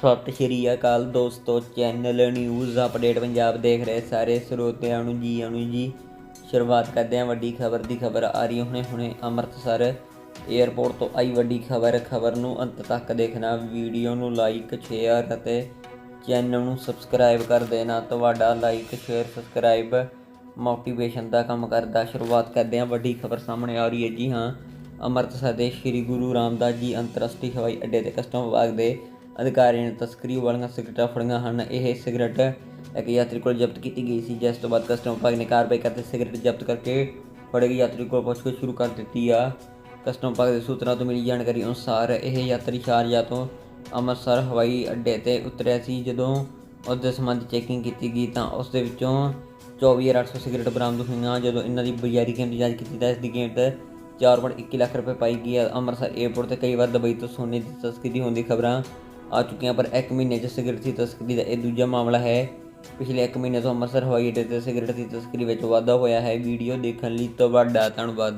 ਸਤਿ ਸ਼੍ਰੀ ਅਕਾਲ ਦੋਸਤੋ channel news update Punjab ਦੇਖ ਰਹੇ ਸਾਰੇ ਸਰੋਤਿਆਂ ਨੂੰ ਜੀ ਆਣੂ ਜੀ। ਸ਼ੁਰੂਆਤ ਕਰਦੇ ਹਾਂ ਵੱਡੀ ਖਬਰ ਦੀ ਖਬਰ ਆ ਰਹੀ ਹੁਣੇ ਹੁਣੇ ਅੰਮ੍ਰਿਤਸਰ 에ਅਰਪੋਰਟ ਤੋਂ ਆਈ ਵੱਡੀ ਖਬਰ। ਖਬਰ ਨੂੰ ਅੰਤ ਤੱਕ ਦੇਖਣਾ ਵੀਡੀਓ ਨੂੰ ਲਾਈਕ ਸ਼ੇਅਰ ਅਤੇ ਚੈਨਲ ਨੂੰ ਸਬਸਕ੍ਰਾਈਬ ਕਰ ਦੇਣਾ। ਤੁਹਾਡਾ ਲਾਈਕ ਸ਼ੇਅਰ ਸਬਸਕ੍ਰਾਈਬ ਮੋਟੀਵੇਸ਼ਨ ਦਾ ਕੰਮ ਕਰਦਾ। ਸ਼ੁਰੂਆਤ ਕਰਦੇ ਹਾਂ ਵੱਡੀ ਖਬਰ ਸਾਹਮਣੇ ਆ ਰਹੀ ਹੈ। ਜੀ ਹਾਂ, ਅੰਮ੍ਰਿਤਸਰ ਦੇ ਸ੍ਰੀ ਗੁਰੂ ਰਾਮਦਾਸ ਜੀ ਅੰਤਰਰਾਸ਼ਟਰੀ ਹਵਾਈ ਅੱਡੇ ਤੇ ਕਸਟਮ ਵਿਭਾਗ ਦੇ ਅਧਿਕਾਰੀਆਂ ਨੇ ਤਸਕਰੀ ਵਾਲੀਆਂ ਸਿਗਰਟਾਂ ਫੜੀਆਂ ਹਨ। ਇਹ ਸਿਗਰਟ ਇੱਕ ਯਾਤਰੀ ਕੋਲ ਜ਼ਬਤ ਕੀਤੀ ਗਈ ਸੀ, ਜਿਸ ਤੋਂ ਬਾਅਦ ਕਸਟਮ ਵਿਭਾਗ ਨੇ ਕਾਰਵਾਈ ਕਰਦੇ ਸਿਗਰਟ ਜ਼ਬਤ ਕਰਕੇ ਫੜੇ ਗਏ ਯਾਤਰੀ ਕੋਲ ਪੁੱਛਗਿੱਛ ਸ਼ੁਰੂ ਕਰ ਦਿੱਤੀ ਆ। ਕਸਟਮ ਵਿਭਾਗ ਦੇ ਸੂਤਰਾਂ ਤੋਂ ਮਿਲੀ ਜਾਣਕਾਰੀ ਅਨੁਸਾਰ ਇਹ ਯਾਤਰੀ ਸ਼ਾਰਜਾ ਤੋਂ ਅੰਮ੍ਰਿਤਸਰ, ਹਵਾਈ ਅੱਡੇ ਤੇ ਉਤਰਿਆ ਸੀ। ਜਦੋਂ ਉਸ ਦੇ ਸਮਾਨ ਚੈਕਿੰਗ ਕੀਤੀ ਗਈ ਤਾਂ ਉਸ ਦੇ ਵਿੱਚੋਂ 24800 ਸਿਗਰਟ ਬਰਾਮਦ ਹੋਈਆਂ, ਜਦੋਂ ਇਹਨਾਂ ਦੀ ਬਜ਼ਾਰੀ ਕੀਮਤ ਜਾਂਚ ਕੀਤੀ ਤਾਂ ਇਸ ਦੀ ਕੀਮਤ 4.21 ਲੱਖ ਰੁਪਏ ਪਾਈ ਗਈ ਹੈ ਅੰਮ੍ਰਿਤਸਰ 에ਅਰਪੋਰਟ ਤੇ ਕਈ ਵਾਰ ਦੁਬਈ ਤੋਂ ਸੋਨੇ ਦੀ ਤਸਕਰੀ ਹੋਣ ਦੀ ਖਬਰਾਂ ਆ ਚੁੱਕੀਆਂ, ਪਰ ਇੱਕ ਮਹੀਨੇ 'ਚ ਸਿਗਰਟ ਦੀ ਤਸਕਰੀ ਦਾ ਇਹ ਦੂਜਾ ਮਾਮਲਾ ਹੈ। ਪਿਛਲੇ ਇੱਕ ਮਹੀਨੇ ਤੋਂ ਅੰਮ੍ਰਿਤਸਰ ਹਵਾਈ ਅੱਡੇ ਤੇ ਸਿਗਰਟ ਦੀ ਤਸਕਰੀ ਵਿੱਚ ਵਾਧਾ ਹੋਇਆ ਹੈ। ਵੀਡੀਓ ਦੇਖਣ ਲਈ ਤੁਹਾਡਾ ਧੰਨਵਾਦ।